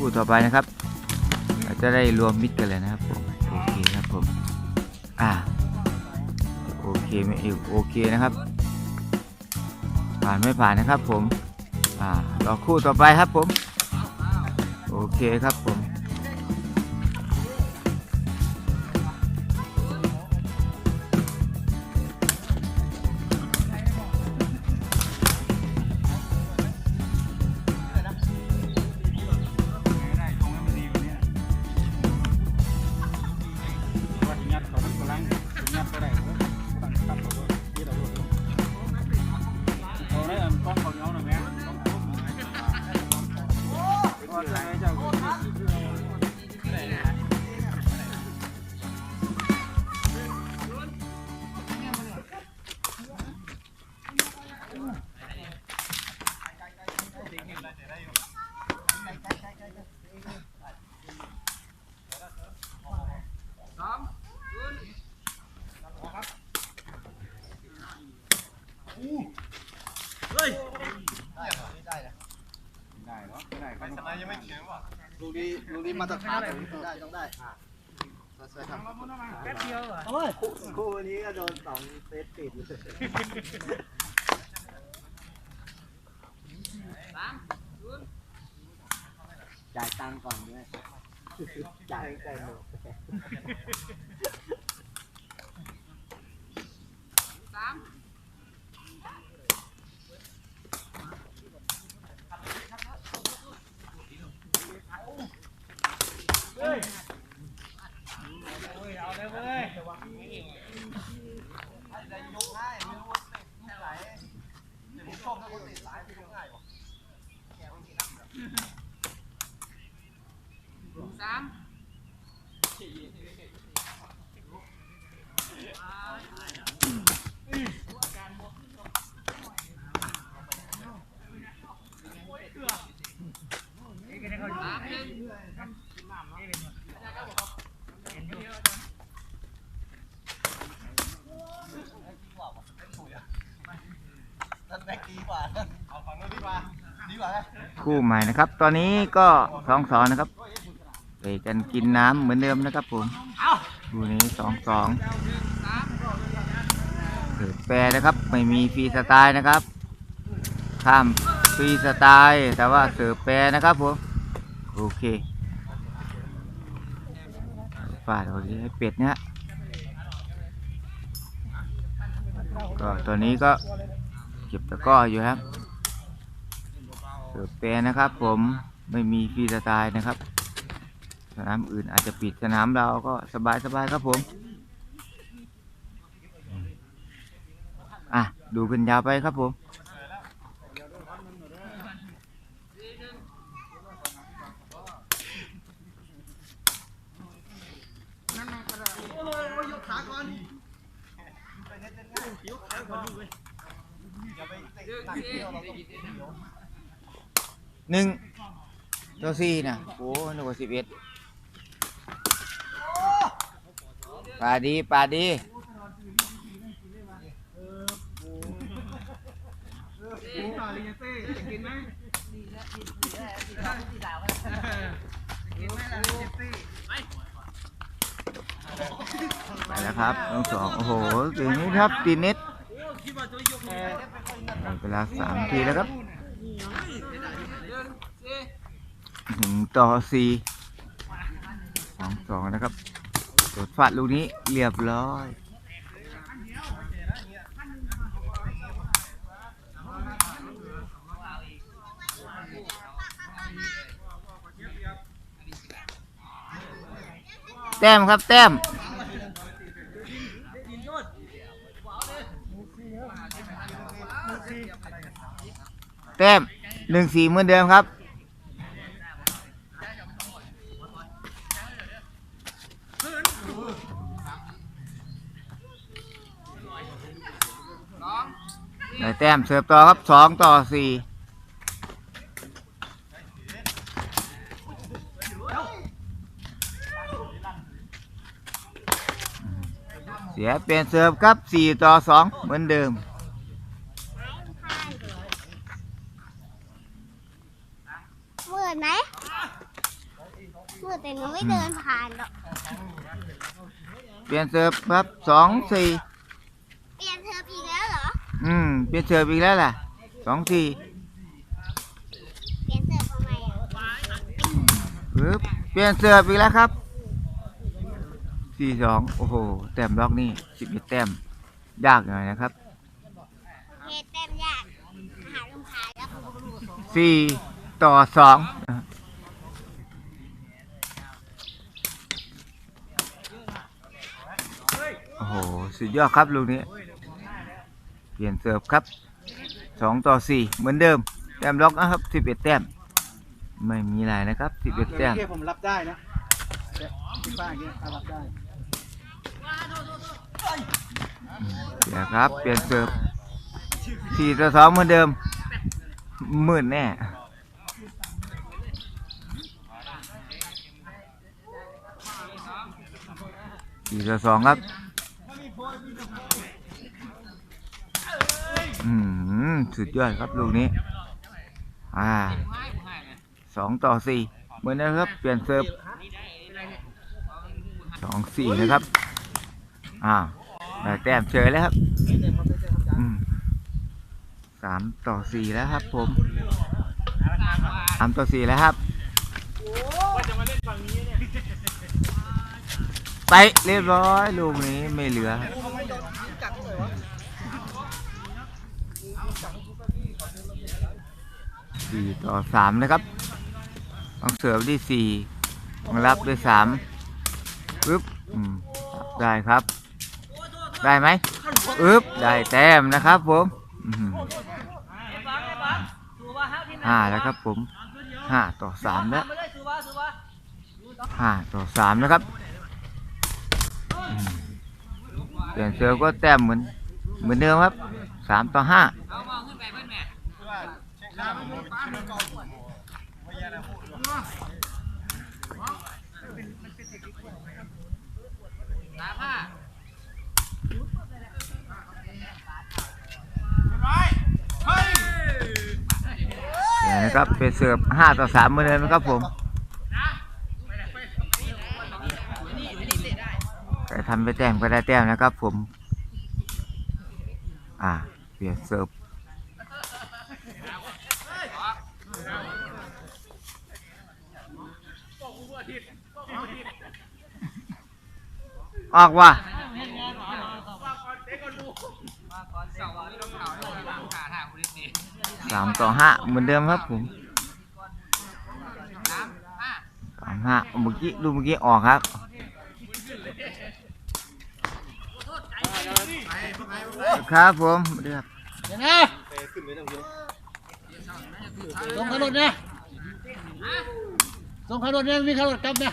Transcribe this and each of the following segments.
คู่ต่อไปนะครับเราจะได้รวมมิดกันเลยนะครับผมโอเคครับผมอ่าโอเคไม่อีกโอเคนะครับ ผ่านไม่ผ่านนะครับผมอ่ารอคู่ต่อไปครับผม โอเคครับผม ได้เนาะได้ครับลูกนี้ลูกนี้มาตรฐานต้องได้ต้องได้สวยๆครับแป๊บเดียวอะโอ้ยคู่นี้ก็โดนสองเซตติดเลย จ่ายตังค์ก่อนด้วยจ่ายจ่ายหมดเอาเลยเว้ยนั่นแบกดีกว่าเอาฝั่งนู้นดีกว่าดีก ว่าไหมคู่ใหม่นะครับ ตอนนี้ก็สองสองนะครับ ไปกันกินน้ำเหมือนเดิมนะครับผมคู่นี้สองสองเกิดแปรนะครับ ไม่มีฟรีสไตล์นะครับ ข้ามฟรีสไตล์แต่ว่าเสิร์ฟแปรนะครับผม โอเคฟาดเอาดิให้เป็ดเนี่ยก็ตัวนี้ก็เก็บตะกร้ออยู่ครับเสิร์ฟแปรนะครับผมไม่มีฟรีสไตล์นะครับ สนามอื่นอาจจะปิดสนามเราก็สบายสบายๆครับผม อะ ดูกันยาวไปครับผมหนึ่งตัวสี่นะโอ้หนึ่งกว่าสิบเอ็ด ปลาดีปลาดีต่อลีเต้กินไหมกินไหมล่ะลีเต้ไปแล้วครับน้องสองโอ้โหตีนี้ครับตีน็ตหมดเวลาสามทีแล้วครับอื้อหือต่อสี่สองสองนะครับ ตรวจฟาดลูกนี้เรียบร้อย แต้มครับแต้มแต้มหนึ่งสี่เหมือนเดิมครับ แต้มเสิร์ฟต่อครับสองต่อสี่เสียเปลี่ยนเสิร์ฟครับสี่ต่อสองเหมือนเดิมเหมือนไหมอแต่หนูไม่เดินผ่านหรอก เปลี่ยนเสิร์ฟครับสองสี่ เปลี่ยนเธออีกแล้วเหร ออืมเปลี่ยนเสิร์ฟอีกแล้วล่ะสองสี่เปลี่ยนเสิร์ฟทำไมอะปึ๊บเปลี่ยนเสิร์ฟอีกแล้วครับสี่สองโอ้โหแต้มล็อกนี่สิบเอ็ดแต้มยากหน่อยนะครับโอเคเต็มยากหาลมพายแล้วสี่ต่อสองโอ้โหสุดยอดครับลูกนี้เปลี่ยนเสิร์ฟครับสองต่อสี่เหมือนเดิม แต้มล็อกนะครับสิบเอ็ดแต้ม ไม่มีอะไรนะครับสิบเอ็ดแต้มโอเคผมรับได้นะแต่พี่ป้าอย่างเงี้ยอะรับได้เดี๋ยวครับ เปลี่ยนเสิร์ฟสี่ต่อสองเหมือนเดิมหมื่นแน่สี่ต่อสองครับ อืมสุดยอดครับลูกนี้ อ่าสองต่อสี่เหมือนนะครับ เปลี่ยนเซิร์ฟสองสี่นะครับ อ่าได้แต้มเฉยแล้วครับสามต่อสี่แล้วครับ ผมสามต่อสี่แล้วครับไปเรียบร้อยลูกนี้ไม่เหลือ สี่ต่อสามนะครับต้องเสิร์ฟที่สี่มารับด้วยสามปึ๊บได้ครับ ได้ไหมปึ๊บได้แต้มนะครับผมห้าแล้วครับผมห้าต่อสามแล้วห้าต่อสามนะครับเปลี่ยนเสิร์ฟก็แต้มเหมือนเหมือนเดิมครับสามต่อห้า นะครับเป็นเสิร์ฟห้าต่อสามเหมือนเดิมนะครับผมใครทำไปแต้มก็ได้แต้มนะครับผม อ่า เปลี่ยนเสิร์ฟ ออกว่ะสามต่อห้าเหมือนเดิมครับผมสามห้าเมื่อกี้ดูเมื่อกี้ออกครับครับผมเดือบเดี๋ยวนะส่งขารถเนี่ย ส่งขารถเนี่ยมีขารถกลับเนี่ย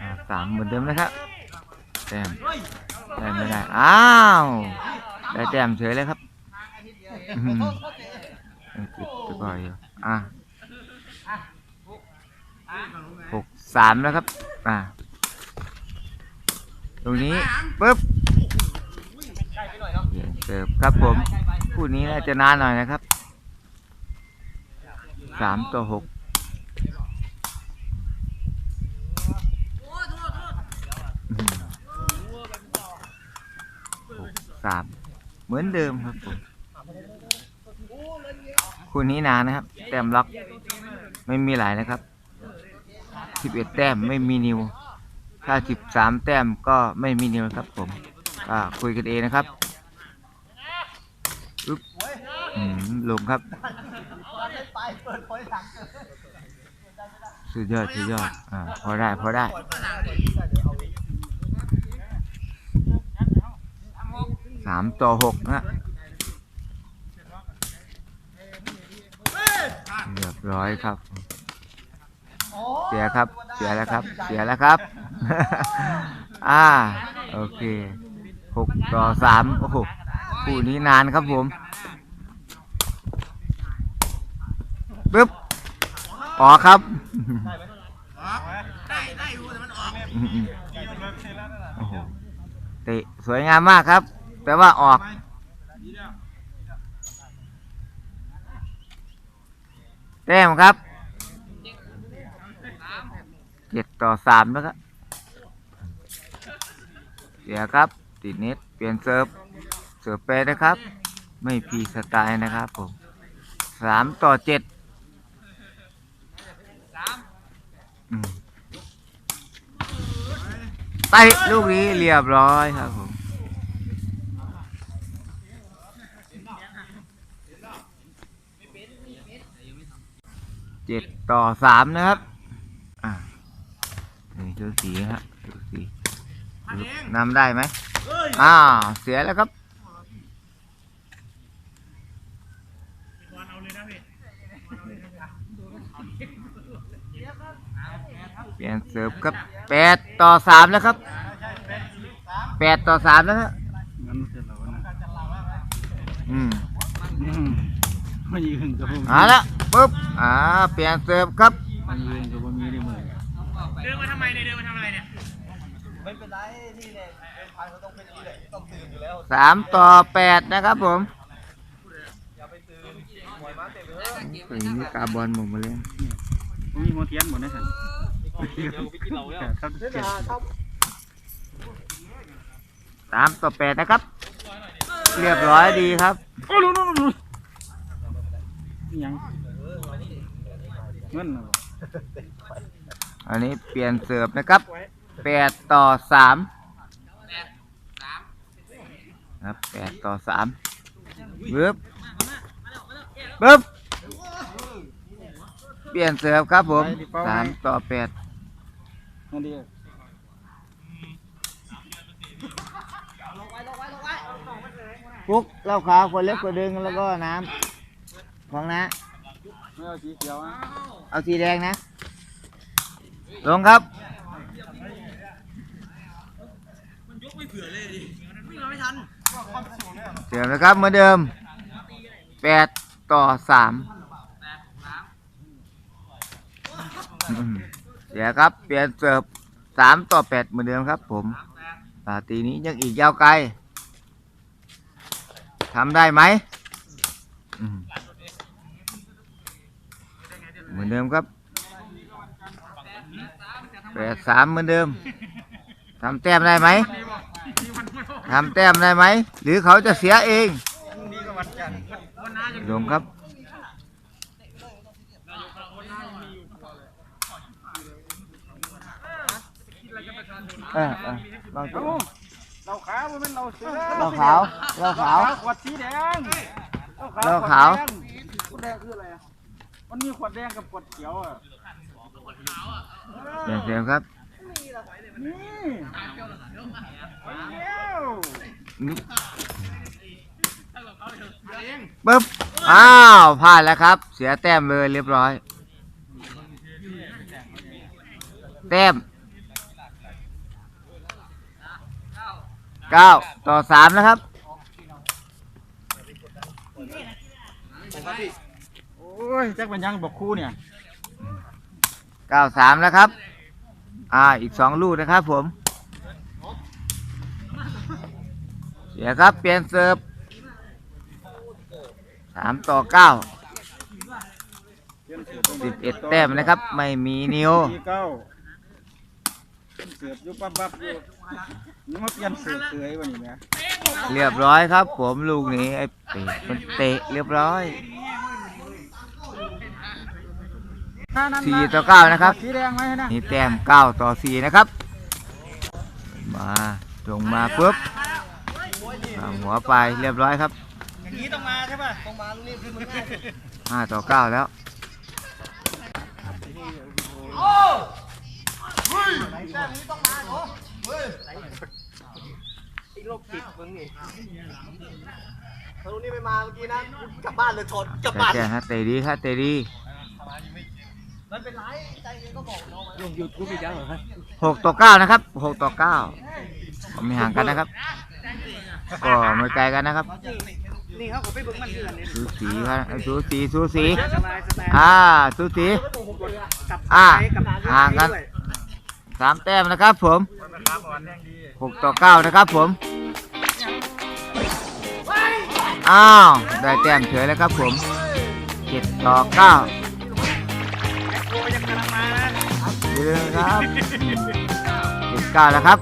อ่าสามเหมือนเดิมนะครับแต้มแต้มไม่ได้ อ้าว ได้แต้มเฉยเลยครับอื้อหือยังติดตะกอยอยู่อะหกสามแล้วครับ อ่าตรงนี้ปึ๊บ เปลี่ยนเสิร์ฟครับผมคู่นี้น่าจะนานหน่อยนะครับสามต่อหกสามเหมือนเดิมครับผมคู่นี้นานนะครับ แต้มล็อกไม่มีหลายนะครับสิบเอ็ดแต้มไม่มีนิว ถ้าสิบสามแต้มก็ไม่มีนิวครับผมก็คุยกันเองนะครับ ลงครับ สุดยอด สุดยอด อ่า พอได้ พอได้สามต่อหกนะเรียบร้อยครับ เสียครับ เสียแล้วครับ เสียแล้วครับ อ่า โอเคหกต่อสามโอ้โหคู่นี้นานครับผม ออกครับ ได้ได้อยู่แต่มันออกเตะสวยงามมากครับ แปลว่าออก แต้มครับเจ็ดต่อสามแล้วครับเสียครับ ติดเน็ตเปลี่ยนเซิร์ฟ เซิร์ฟไปนะครับ ไม่พีสไตล์นะครับผมสามต่อเจ็ด ไปลูกนี้เรียบร้อยครับผมเจ็ดต่อสามนะครับ อ่านี่ชูสีฮะชูสีนำได้ไหมอ้าวเสียแล้วครับ เปลี่ยนเสิร์ฟครับแปดต่อสามแล้วครับแปดต่อสามแล้วครับงั้นเสร็จแล้วนะอืมอืมไม่ยืนกับผมเอาละปุ๊บอ่าเปลี่ยนเสิร์ฟครับไม่ยืนกับผมมีได้มือไม่เป็นไรนี่แหละเดินพันเขาต้องเป็นอย่างนี้แหละต้องตื่นอยู่แล้วสามต่อแปดนะครับผมอย่าไปตื่นหวยมาเตะไปเถอะเฮ้ยนี่กาบอลหมดมาเลยผมมีโมเทียนหมดนะท่านเดี๋ยวไปกินเหล้าแล้วครับเดี๋ยวเจ็ดนะเข้า สามต่อแปดนะครับ เรียบร้อยดีครับโอ้ลุ้นลุ้นลุ้นยังเงินนะอันนี้เปลี่ยนเสิร์ฟนะครับแปดต่อสามครับแปดต่อสามปึ๊บปึ๊บเปลี่ยนเสิร์ฟครับผมสามต่อแปด นั่นดีปุ๊กเหล้าขาวคนเล็กคนดึงแล้วก็น้ำของนะ ไม่เอาสีเขียวอะเอาสีแดงนะ ลงครับ เสียบนะครับเหมือนเดิมแปดต่อสามอืม เสียครับ เปลี่ยนเสิร์ฟสามต่อแปดเหมือนเดิมครับ ผมปาตีนี้ยังอีกยาวไกลทำได้ไหมอืมเหมือนเดิมครับแปดสามเหมือนเดิมทำแต้มได้ไหมทำแต้มได้ไหม หรือเขาจะเสียเองนี่ก็วันจันทร์ลงครับ เออเออลองดูเราขาวมันเราเสือเหล้าขาวเหล้าขาวขวดสีแดงเหล้าขาวขวดแดงคืออะไรมันมีขวดแดงกับขวดเขียวอะเปลี่ยนเสียงครับนี่ไปแล้วนี่ปึ๊บ อ้าว พลาดแล้วครับ เสียแต้มเลยเรียบร้อย แต้ม เก้าต่อสามนะครับโอ้ยแจ็คเป็นยังบอกครูเนี่ยเก้าสามแล้วครับ อ่าอีกสองลูกนะครับผม เสียครับเปลี่ยนเสิร์ฟสามต่อเก้าสิบเอ็ดแต้มนะครับ ไม่มีนิว สี่เก้า เสือบอยุบปั๊บปั๊บอยู่นี่มาเปลี่ยนเสือบเสือยวันนี้นะเรียบร้อยครับ ผมลูกนี้ไอ้เตะมันเตะเรียบร้อยสี่ต่อเก้านะครับสีแดงไหมนะนี่แต้มเก้าต่อสี่นะครับ มาลงมาปุ๊บหัวไปเรียบร้อยครับอย่างนี้ต้องมาใช่ป่ะต้องมาลูกนี้ขึ้นมาห้าต่อเก้าแล้ว แต้มนี้ต้องมาเหรอเฮ้ยไอ้โรคติดมึงนี่ถ้าลูกนี้ไม่มาเมื่อกี้นะกลับบ้านเลยถอดกลับบ้านแจ้งฮะเตดีครับเตดีมันเป็นไรใจเย็นก็บอกน้องลงยูทูบอีกแล้วเหรอครับหกต่อเก้านะครับหกต่อเก้าไม่ห่างกันนะครับ ก็ไม่ไกลกันนะครับนี่เขาก็ไปเบิ่งมันเดือนนี่สูสีครับสูสีสูสีอ่าสูสีอ่าห่างกัน สามแต้มนะครับผมหกต่อเก้านะครับผม อ้าว ได้แต้มเฉยแล้วครับผมเจ็ดต่อเก้าเยอะครับเจ็ดเก้าแล้วครับ